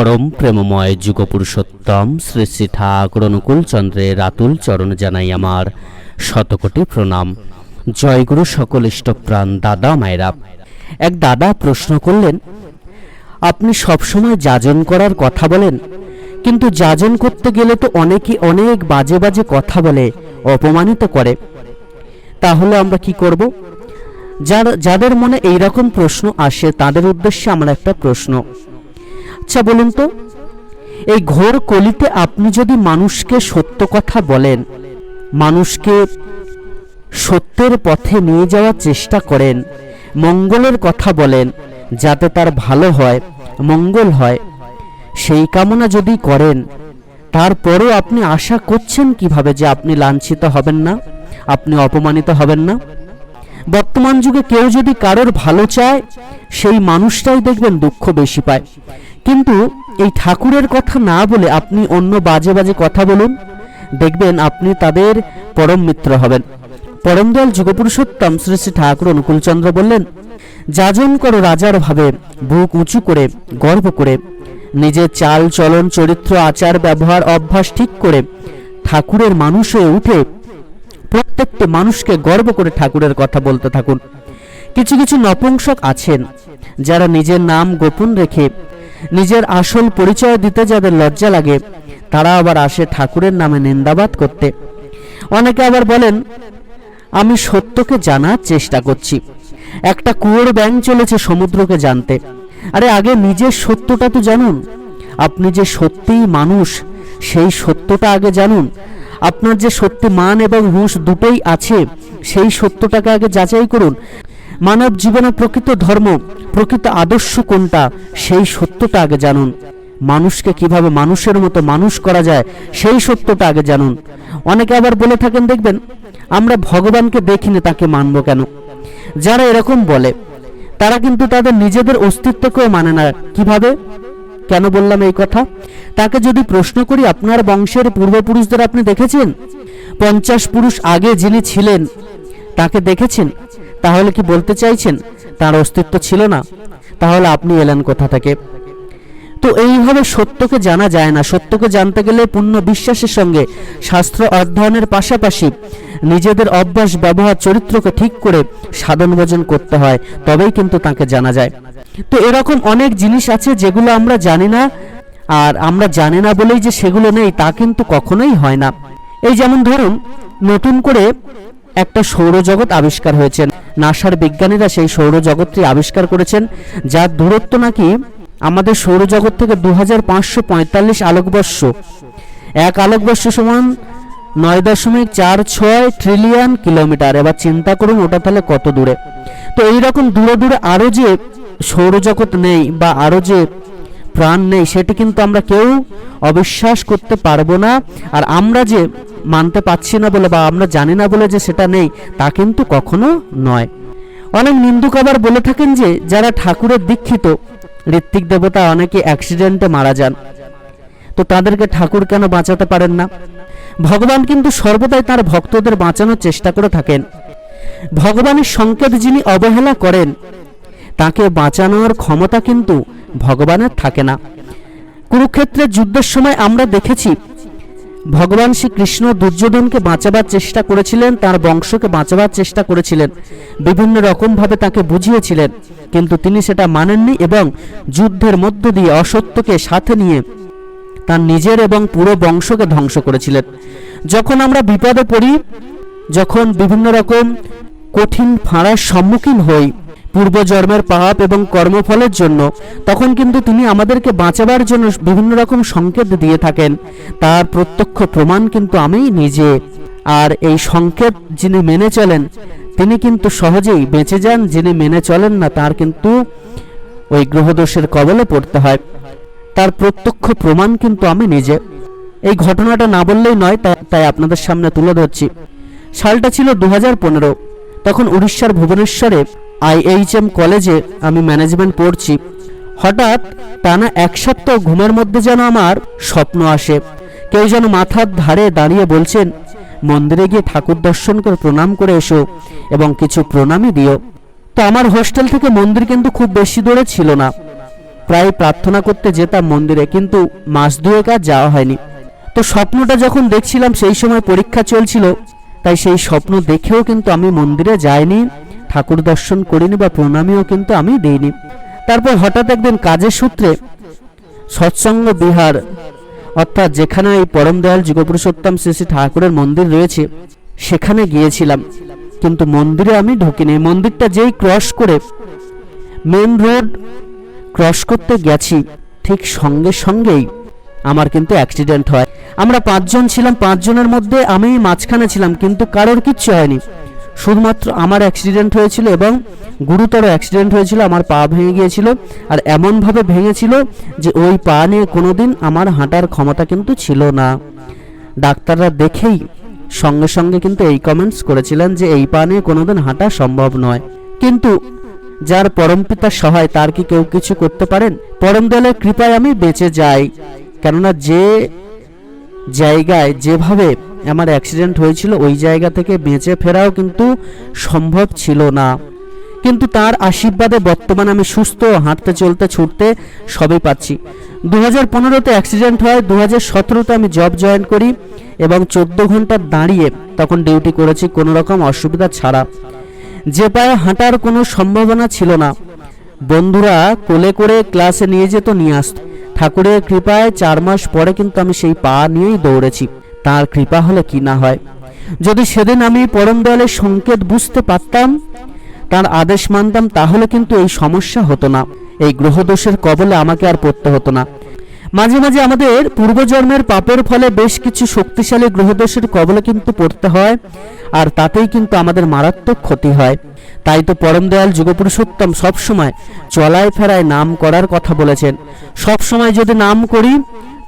পরম প্রেমময় যুগপুরুষোত্তম শ্রী শ্রী ঠাকুর অনুকূল চন্দ্রের আতুল চরণ জানাই আমার শতকোটি প্রণাম। জয়গুরু সকল ইষ্টপ্রাণ দাদা মায়েরা। এক দাদা প্রশ্ন করলেন, আপনি সবসময় যাজন করার কথা বলেন, কিন্তু যাজন করতে গেলে তো অনেকেই অনেক বাজে বাজে কথা বলে, অপমানিত করে। তাহলে আমরা কি করব? যার, যাদের মনে এই রকম প্রশ্ন আসে, তাদের উদ্দেশ্যে আমার একটা প্রশ্ন। আচ্ছা বলুন তো? এই ঘোর কলিতে আপনি যদি মানুষকে সত্য কথা বলেন, মানুষকে সত্যের পথে নিয়ে যাওয়ার চেষ্টা করেন, মঙ্গলের কথা বলেন, যাতে তার ভালো হয়, মঙ্গল হয়, সেই কামনা যদি করেন, তারপরেও আপনি আশা করছেন কীভাবে যে আপনি লাঞ্ছিত হবেন না? আপনি অপমানিত হবেন না? বর্তমান যুগে কেউ যদি কারোর ভালো চায়, সেই মানুষটাই দেখবেন দুঃখ বেশি পায়। কিন্তু এই ঠাকুরের কথা না বলে আপনি অন্য বাজে বাজে কথা বলুন, দেখবেন আপনি তাদের পরম মিত্র হবেন। পরম দয়াল যুগপুরুষোত্তম শ্রী শ্রী ঠাকুর অনুকূলচন্দ্র বললেন, যাজন করো রাজার ভাবে, বুক উঁচু করে, গর্ব করে। নিজের চাল চলন, চরিত্র, আচার, ব্যবহার, অভ্যাস ঠিক করে ঠাকুরের মানুষ হয়ে উঠে প্রত্যেকটি মানুষকে গর্ব করে ঠাকুরের কথা বলতে থাকুন। কিছু কিছু নপুংসক আছেন, যারা নিজের নাম গোপন রেখে নিজের আসল পরিচয় দিতে যাদের লজ্জা লাগে, তারা আবার আসে ঠাকুরের নামে নিন্দাবাদ করতে। অনেকে আবার বলেন, আমি সত্যকে জানার চেষ্টা করছি। একটা কুয়োর ব্যাং চলেছে সমুদ্রকে জানতে। আরে আগে নিজের সত্যটা তো জানুন। আপনি যে সত্যিই মানুষ, সেই সত্যটা আগে জানুন। আপনার যে সত্যি মান এবং হুঁশ দুটোই আছে, সেই সত্যটাকে আগে যাচাই করুন। মানব জীবনে প্রকৃত ধর্ম, প্রকৃত আদর্শ কোনটা, সেই সত্যটা আগে জানুন। মানুষকে কীভাবে মানুষের মতো মানুষ করা যায়, সেই সত্যটা আগে জানুন। অনেকে আবার বলে থাকেন, দেখবেন, আমরা ভগবানকে দেখিনি তাকে মানব কেন? যারা এরকম বলে, তারা কিন্তু তাদের নিজেদের অস্তিত্বকেও মানে না। কীভাবে? কেন বললাম এই কথা? তাকে যদি প্রশ্ন করি, আপনার বংশের পূর্বপুরুষদের আপনি দেখেছেন? পঞ্চাশ পুরুষ আগে যিনি ছিলেন, তাকে দেখেছেন? তাহলে কি বলতে চাইছেন? তার অস্তিত্ব ছিল না। তাহলে আপনি এলেন কোথা থেকে? তো এইভাবে সত্যকে জানা যায় না। সত্যকে জানতে গেলে পূর্ণ বিশ্বাসের সঙ্গে, শাস্ত্র অধ্যয়নের পাশাপাশি নিজেদের অভ্যাস, ব্যবহার, চরিত্রকে ঠিক করে সাধন ভোজন করতে হয়, তবেই কিন্তু তাকে জানা যায়। তো এরকম অনেক জিনিস আছে যেগুলো আমরা জানি না, আর আমরা জানি না বলেই যে সেগুলো নেই, তা কিন্তু কখনোই হয় না। এই যেমন ধরুন, নতুন করে একটা সৌরজগৎ আবিষ্কার হয়েছে। নাসার বিজ্ঞানীরা সেই সৌরজগৎটি আবিষ্কার করেছেন, যার দূরত্ব নাকি আমাদের সৌরজগৎ থেকে দু হাজার পাঁচশো পঁয়তাল্লিশ আলোকবর্ষ। এক আলোকবর্ষ সমান নয় দশমিক চার ছয় ট্রিলিয়ন কিলোমিটার। এবার চিন্তা করুন, ওটা তাহলে কত দূরে? তো এইরকম দূরে দূরে আরও যে সৌরজগৎ নেই বা আরও যে প্রাণ নেই, সেটি কিন্তু আমরা কেউ অবিশ্বাস করতে পারব না। আর আমরা যে মানতে পারছি না বলে বা আমরা জানি না বলে যে সেটা নেই, তা কিন্তু কখনো নয়। অনেক নিন্দুক আবার বলে থাকেন যে, যারা ঠাকুরের দীক্ষিত, ঋত্বিক দেবতা অনেকে অ্যাক্সিডেন্টে মারা যান। তো তাদেরকে ঠাকুর কেন বাঁচাতে পারেন না? ভগবান কিন্তু সর্বদাই তার ভক্তদের বাঁচানোর চেষ্টা করে থাকেন। ভগবানের সংকেত যিনি অবহেলা করেন, তাকে বাঁচানোর ক্ষমতা কিন্তু ভগবানের থাকে না। কুরুক্ষেত্রের যুদ্ধের সময় আমরা দেখেছি, ভগবান শ্রীকৃষ্ণ দুর্যোধনকে বাঁচাবার চেষ্টা করেছিলেন, তার বংশকে বাঁচাবার চেষ্টা করেছিলেন, বিভিন্ন রকমভাবে তাকে বুঝিয়েছিলেন, কিন্তু তিনি সেটা মানেননি এবং যুদ্ধের মধ্য দিয়ে অসত্যকে সাথে নিয়ে তার নিজের এবং পুরো বংশকে ধ্বংস করেছিলেন। যখন আমরা বিপদে পড়ি, যখন বিভিন্ন রকম কঠিন ফাঁড়ার সম্মুখীন হই পূর্বজন্মের পাপ এবং কর্মফলের জন্য, তখন কিন্তু তিনি আমাদেরকে বাঁচাবার জন্য বিভিন্ন রকম সংকেত দিয়ে থাকেন। তার প্রত্যক্ষ প্রমাণ কিন্তু আমি নিজে। আর এই সংকেত যিনি মেনে চলেন, তিনি কিন্তু সহজেই বেঁচে যান, যিনি মেনে চলেন না, তার কিন্তু ওই গ্রহদোষের কবলে পড়তে হয়। তার প্রত্যক্ষ প্রমাণ কিন্তু আমি নিজে। এই ঘটনাটা না বললেই নয়, তাই- আপনাদের সামনে তুলে ধরছি। সালটা ছিল দু তখন উড়িষ্যার ভুবনেশ্বরে আইএইচএম কলেজে আমি ম্যানেজমেন্ট পড়ছি। হঠাৎ টানা এক সপ্তাহ ঘুমের মধ্যে যেন আমার স্বপ্ন আসে। কেউ যেন মাথার ধারে দাঁড়িয়ে বলছেন, মন্দিরে গিয়ে ঠাকুর দর্শন করে প্রণাম করে এসো এবং কিছু প্রণামই দিও। তো আমার হোস্টেল থেকে মন্দির কিন্তু খুব বেশি দূরে ছিল না। প্রায় প্রার্থনা করতে যেতাম মন্দিরে, কিন্তু মাস দুয়েক আর যাওয়া হয়নি। তো স্বপ্নটা যখন দেখছিলাম, সেই সময় পরীক্ষা চলছিল, তাই সেই স্বপ্ন দেখেও কিন্তু আমি মন্দিরে যাইনি। ঠাকুর দর্শন করিনি বা প্রণামীও কিন্তু আমি দিইনি। তারপর হঠাৎ একদিন কাজের সূত্রে সৎসঙ্গ বিহার, অর্থাৎ যেখানে এই পরম দয়াল যুগপুরুষোত্তম শ্রী শ্রী ঠাকুরের মন্দির রয়েছে, সেখানে গিয়েছিলাম। কিন্তু মন্দিরে আমি ঢুকিনি। মন্দিরটা যেই ক্রস করে মেন রোড ক্রস করতে গেছি, ঠিক সঙ্গে সঙ্গেই আমার কিন্তু অ্যাক্সিডেন্ট হয়। আমরা পাঁচজন ছিলাম, পাঁচজনের মধ্যে আমি মাঝখানে ছিলাম, কিন্তু কারোর কিচ্ছু হয়নি। শুধুমাত্র আমার অ্যাক্সিডেন্ট হয়েছিল এবং গুরুতর অ্যাক্সিডেন্ট হয়েছিল, আমার পা ভেঙে গিয়েছিল। আর এমনভাবে ভেঙেছিল যে ওই পা নিয়ে কোনোদিন আমার হাঁটার ক্ষমতা কিন্তু ছিল না। ডাক্তাররা দেখেই সঙ্গে সঙ্গে কিন্তু এই কমেন্টস করেছিলেন যে এই পা নিয়ে কোনোদিন হাঁটা সম্ভব নয়। কিন্তু যার পরমপিতা সহায় তার কি কেউ কিছু করতে পারেন? পরম দয়ালের কৃপায় আমি বেঁচে যাই। কেননা যে জায়গায়, যেভাবে আমার অ্যাক্সিডেন্ট হয়েছিল, ওই জায়গা থেকে বেঁচে ফেরাও কিন্তু সম্ভব ছিল না। কিন্তু তার আশীর্বাদে বর্তমানে আমি সুস্থ, হাঁটতে চলতে ছুটতে সবই পাচ্ছি। দু হাজার পনেরোতে অ্যাক্সিডেন্ট হয় দু হাজার সতেরোতে আমি জব জয়েন করি এবং চোদ্দ ঘণ্টা দাঁড়িয়ে তখন ডিউটি করেছি কোনো রকম অসুবিধা ছাড়া। যে পায়ে হাঁটার কোনো সম্ভাবনা ছিল না। বন্ধুরা কোলে করে ক্লাসে নিয়ে যেত, নিয়ে আসত। ঠাকুরের কৃপায় চার মাস পরে কিন্তু আমি সেই পা নিয়েই দৌড়েছি। তার কৃপা হলে কি না হয়? যদি সেদিন আমি পরম দয়ালের সংকেত বুঝতে পারতাম, তার আদেশ মানতাম, তাহলে কিন্তু এই সমস্যা হতো না। এই গ্রহদোষের কবলে আমাকে আর পড়তে হতো না। মাঝে মাঝে আমাদের পূর্বজন্মের পাপের ফলে বেশ কিছু শক্তিশালী গ্রহদোষের কবলে কিন্তু পড়তে হয়, আর তাতেই কিন্তু আমাদের মারাত্মক ক্ষতি হয়। তাই তো পরম দয়াল যুগপুরুষোত্তম সবসময় চলায় ফেরায় নাম করার কথা বলেছেন। সবসময় যদি নাম করি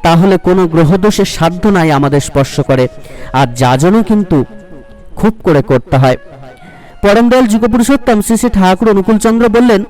তাহলে কোনো গ্রহদোষের সাধ্য নাই আমাদের স্পর্শ করে। আর যাজনও কিন্তু খুব করে করতে হয়। পরমদয়াল যুগপুরুষোত্তম শ্রী শ্রী ঠাকুর অনুকূলচন্দ্র বললেন,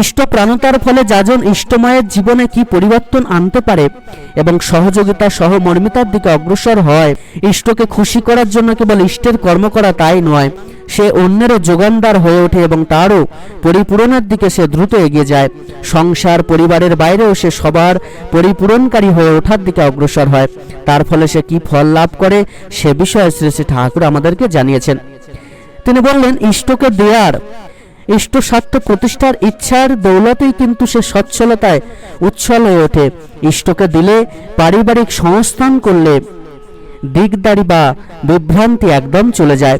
ইষ্ট প্রাণতার ফলে যাজন ইষ্টময়ের জীবনে কি পরিবর্তন আনতে পারে এবং সহযোগিতা সহমর্মিতার দিকে অগ্রসর হয়? ইষ্টকে খুশি করার জন্য কেবল ইষ্টের কর্ম করা তাই নয়। সে অন্যেরও যোগানদার হয়ে ওঠে এবং তারও পরিপূরণের দিকে সে দ্রুত এগিয়ে যায়। সংসার পরিবারের বাইরেও সে সবার পরিপূরণকারী হয়ে ওঠার দিকে অগ্রসর হয়। তার ফলে সে কি ফল লাভ করে সে বিষয়ে শ্রী শ্রী ঠাকুর আমাদেরকে জানিয়েছেন। তিনি বললেন, ইষ্টকে দেয়ার ইষ্ট স্বার্থ প্রতিষ্ঠার ইচ্ছার দৌলতেই কিন্তু সে সচ্ছলতায় উচ্ছল হয়ে ওঠে। ইষ্টকে দিলে পারিবারিক সংস্থান করলে দিকদারি বা বিভ্রান্তি একদম চলে যায়।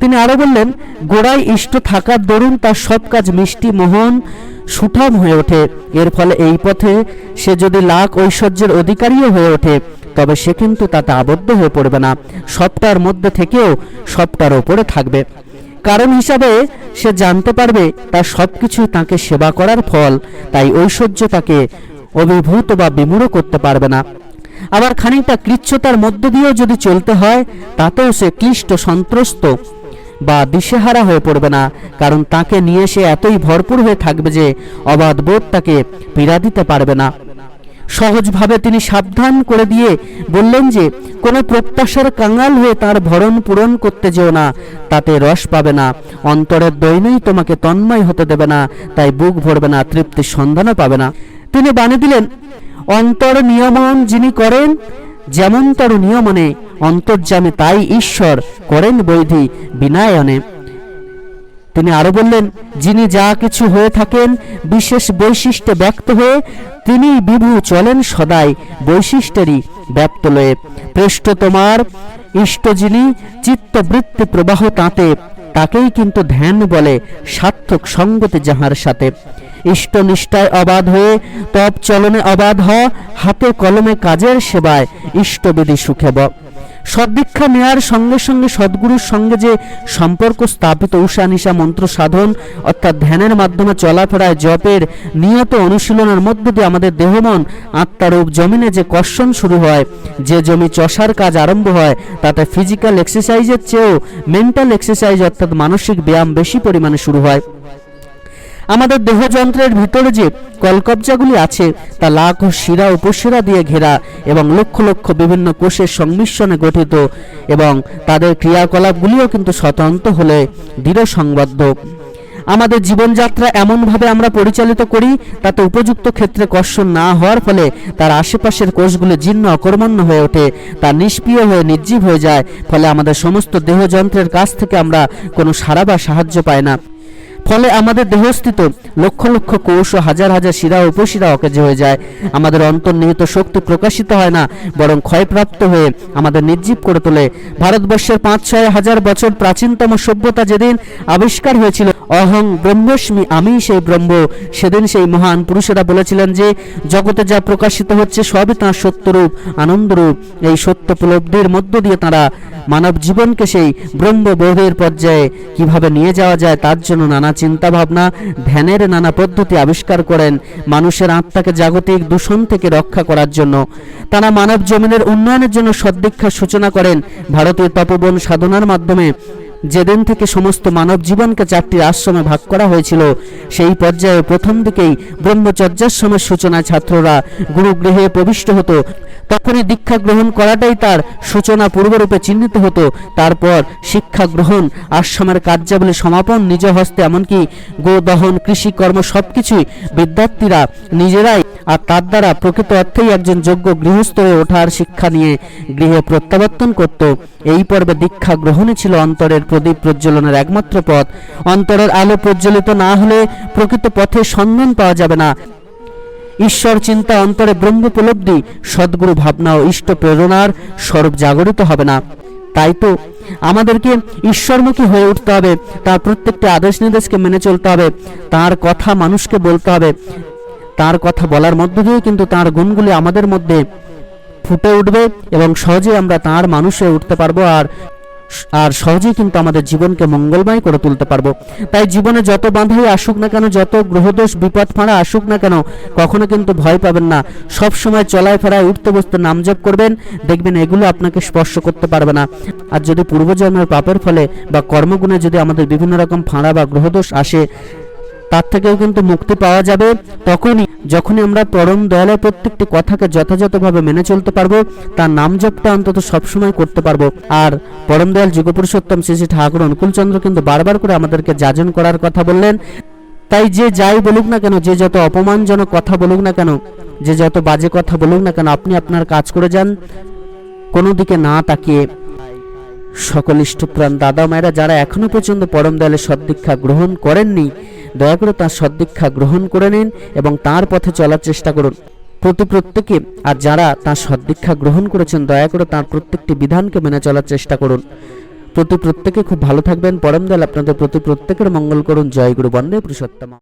তিনি আরও বললেন, গোড়ায় ইষ্ট থাকার দরুন তার সব কাজ মিষ্টি, মোহন, সুঠাম হয়ে ওঠে। এর ফলে এই পথে সে যদি লাখ ঐশ্বর্যের অধিকারীও হয়ে ওঠে, তবে সে কিন্তু তাতে আবদ্ধ হয়ে পড়বে না। সবটার মধ্যে থেকেও সবটার ওপরে থাকবে। কারণ হিসাবে সে জানতে পারবে, তার সবকিছুই তাকে সেবা করার ফল। তাই ঐশ্বর্য তাকে অভিভূত বা বিমূঢ় করতে পারবে না। আবার খানিকটা কৃচ্ছতার মধ্য দিয়েও যদি চলতে হয়, তাতেও সে ক্লিষ্ট সন্ত্রস্ত। বা দিশেহারা হয়ে পড়বে না, কারণ তাকে নিয়ে সে এতই ভরপুর হয়ে থাকবে যে অবাধ বোধ তাকে পীড়া দিতে পারবে না। সহজভাবে তিনি সাবধান করে দিয়ে বললেন যে, কোনো প্রত্যাশার কাঙাল হয়ে তার ভরণ পূরণ করতে যেও না, তাতে রস পাবে না, অন্তরের দৈনই তোমাকে তন্ময় হতে দেবে না, তাই বুক ভরবে না, তৃপ্তির সন্ধানও পাবে না। তিনি বানিয়ে দিলেন, অন্তর নিয়মন যিনি করেন যেমন তার নিয়মনে অন্তর্যামে তাই ঈশ্বর করেন বৈধি বিনায়নে। তিনি আরও বললেন, যিনি যা কিছু হয়ে থাকেন, বিশেষ বৈশিষ্ট্যে ব্যক্ত হয়ে তিনি বিভু চলেন সদাই বৈশিষ্ট্যেরই ব্যক্ত লয়ে। পৃষ্ঠ তোমার, ইষ্ট যিনি, চিত্তবৃত্তি প্রবাহ তাতে তাকেই কিন্তু ধ্যান বলে সার্থক সঙ্গতে যাহার সাথে। ইষ্ট নিষ্ঠায় অবাধ হয়ে তপ চলনে অবাধ হ, হাতে কলমে কাজের সেবায় ইষ্টবিধি সুখে ব। সদ্দীক্ষা নেয়ার সঙ্গে সঙ্গে সদ্গুরুর সঙ্গে যে সম্পর্ক স্থাপিত, উষা নিশা মন্ত্র সাধন, অর্থাৎ ধ্যানের মাধ্যমে চলাফেরায় জপের নিয়ত অনুশীলনের মধ্য দিয়ে আমাদের দেহমন আত্মারূপ জমিনে যে কর্ষণ শুরু হয়, যে জমি চষার কাজ আরম্ভ হয়, তাতে ফিজিক্যাল এক্সারসাইজের চেয়েও মেন্টাল এক্সারসাইজ অর্থাৎ মানসিক ব্যায়াম বেশি পরিমাণে শুরু হয়। আমাদের দেহযন্ত্রের ভিতরে যে কলকবজাগুলি আছে, তা লাখ শিরা উপশিরা দিয়ে ঘেরা এবং লক্ষ লক্ষ বিভিন্ন কোষের সংমিশ্রণে গঠিত এবং তাদের ক্রিয়াকলাপগুলিও কিন্তু স্বতন্ত্র হলে দৃঢ় সংবদ্ধ আমাদের জীবনযাত্রা এমনভাবে আমরা পরিচালিত করি, তাতে উপযুক্ত ক্ষেত্রে কর্ষণ না হওয়ার ফলে তার আশেপাশের কোষগুলো জীর্ণ অকর্মণ্য হয়ে ওঠে, তা নিষ্ক্রিয় হয়ে নির্জীব হয়ে যায়, ফলে আমাদের সমস্ত দেহযন্ত্রের কাছ থেকে আমরা কোনো সাড়া বা সাহায্য পাই না। ফলে আমাদের দেহস্থিত লক্ষ লক্ষ কোষ ও হাজার হাজার শিরা উপশিরা অকেজ হয়ে যায়। আমাদের অন্তর্নিহিত শক্তি প্রকাশিত হয় না, বরং ক্ষয়প্রাপ্ত হয়ে আমাদের নির্জীব করে তোলে। ভারতবর্ষের পাঁচ ছয় হাজার বছর প্রাচীনতম সভ্যতা যেদিন আবিষ্কার হয়েছিল, অহং ব্রহ্মস্মি আমি সেই ব্রহ্ম। সেদিন সেই মহান পুরুষেরা বলেছিলেন যে, জগতে যা প্রকাশিত হচ্ছে সবই তাঁর সত্যরূপ, আনন্দরূপ। এই সত্য উপলব্ধির মধ্য দিয়ে তারা মানব জীবনকে সেই ব্রহ্মবোধের পর্যায়ে কীভাবে নিয়ে যাওয়া যায় তার জন্য নানা চিন্তা ভাবনা ধ্যানের নানা পদ্ধতি আবিষ্কার করেন মানুষের আত্মাকে জাগতিক দূষণ থেকে রক্ষা করার জন্য। তারা মানব জমিনের উন্নয়নের জন্য সদ্দীক্ষার সূচনা করেন। ভারতীয় তপবন সাধনার মাধ্যমে যেদিন থেকে সমস্ত মানব জীবনকে চারটি আশ্রমে ভাগ করা হয়েছিল, সেই পর্যায়ে প্রথম দিকেই ব্রহ্মচর্যাশ্রমের সূচনায় ছাত্ররা গুরুগৃহে প্রবিষ্ট হতো। তখনই দীক্ষা গ্রহণ করাটাই তার সূচনা পূর্বরূপে চিহ্নিত হতো। তারপর শিক্ষা গ্রহণ, আশ্রমের কার্যাবলী সমাপন, নিজ হস্তে এমনকি গোদহন, কৃষিকর্ম সবকিছুই বিদ্যার্থীরা নিজেরাই আর তার দ্বারা প্রকৃত অর্থেই একজন যোগ্য গৃহস্থ হয়ে ওঠার শিক্ষা নিয়ে গৃহে প্রত্যাবর্তন করত। এই পর্বে দীক্ষা গ্রহণই ছিল অন্তরের প্রদীপ প্রজ্বলনের একমাত্র পথ। অন্তরের আলো প্রজ্বলিত না হলে প্রকৃত পথে সন্ধান পাওয়া যাবে না। ঈশ্বর চিন্তা অন্তরে ব্রহ্ম উপলব্ধি, সদ্গুরু ভাবনা ও ইষ্ট প্রেরণার স্বরূপ জাগরিত হবে না। তাই তো আমাদেরকে ঈশ্বরমুখী হয়ে উঠতে হবে, তার প্রত্যেকটি আদেশ নির্দেশকে মেনে চলতে হবে, তার কথা মানুষকে বলতে হবে। তার কথা বলার মধ্য দিয়ে কিন্তু তার গুণগুলি আমাদের মধ্যে ফুটে উঠবে এবং সহজে আমরা তার মানুষ উঠতে পারব আর আর সহজেই কিন্তু আমাদের জীবনকে মঙ্গলময় করে তুলতে পারব। তাই জীবনে যত বাধাই আসুক না কেন, যত গ্রহদোষ, বিপদ ফাঁড়া আসুক না কেন, কখনো কিন্তু ভয় পাবেন না। সব সময় চলায় ফেরায় উঠতে বসতে নাম জপ করবেন, দেখবেন এগুলো আপনাকে স্পর্শ করতে পারবে না। আর যদি পূর্বজন্মের পাপের ফলে বা কর্মগুণে যদি আমাদের বিভিন্ন রকম ফাঁড়া বা গ্রহদোষ আসে তার থেকেও কিন্তু মুক্তি পাওয়া যাবে। তখনই যখনই আমরা পরম দয়ালের প্রত্যেকটি কথাকে যথাযথভাবে মেনে চলতে পারব, তার নাম জপটা অন্তত সবসময় করতে পারব। আর পরম দয়াল যুগপুরুষোত্তম শ্রী শ্রী ঠাকুর অনুকূলচন্দ্র কিন্তু বারবার করে আমাদেরকে যাজন করার কথা বললেন, তাই যে যাই বলুক না কেন, যে যত অপমানজনক কথা বলুক না কেন, যে যত বাজে কথা বলুক না কেন, আপনি আপনার কাজ করে যান, কোনো দিকে না তাকিয়ে। সকল ইষ্টপ্রাণ দাদা মায়েরা যারা এখনও পর্যন্ত পরম দয়ালের সদ্দীক্ষা গ্রহণ করেননি, দয়া করে তার সদ্দীক্ষা গ্রহণ করে নিন এবং তার পথে চলার চেষ্টা করুন। প্রতি প্রত্যেকে আর যারা তার সদ্দীক্ষা গ্রহণ করেছেন, দয়া করে তার প্রত্যেকটি বিধানকে মেনে চলার চেষ্টা করুন। প্রতি প্রত্যেকে খুব ভালো থাকবেন। পরম দয়াল আপনাদের প্রতি প্রত্যেকের মঙ্গল করুন। জয় গুরু। বন্দে পুরুষোত্তম।